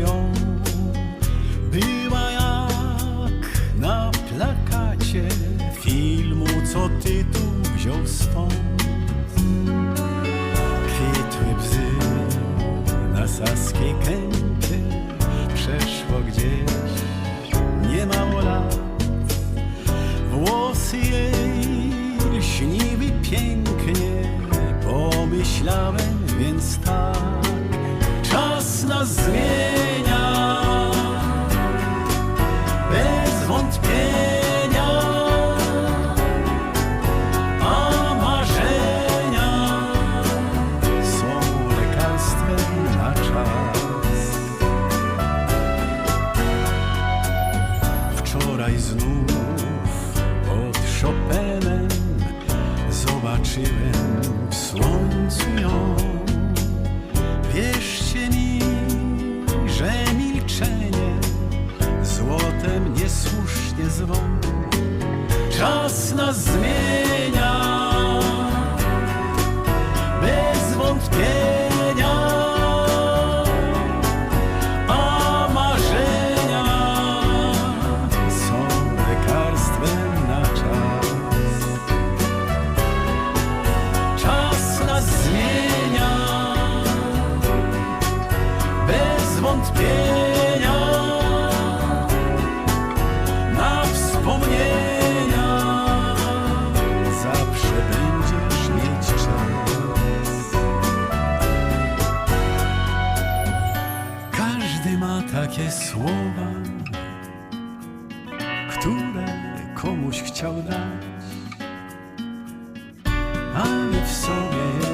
ją. Była jak na plakacie filmu, co tytuł wziął stąd. Kwitły bzy na saskiej kępie, przeszło gdzieś niemało lat. Włosy jej lśniły pięknie, pomyślałem więc tak. Zmienia, bez wątpienia, a marzenia są lekarstwem na czas. Wczoraj znów pod Chopinem zobaczyłem w słońcu ją. Wierzcie złotem niesłusznie zwą. Czas nas zmienia bez wątpienia. A marzenia są lekarstwem na czas. Czas nas zmienia bez wątpienia. Na wspomnienia zawsze będziesz mieć czas. Każdy ma takie słowa, które komuś chciał dać, ale w sobie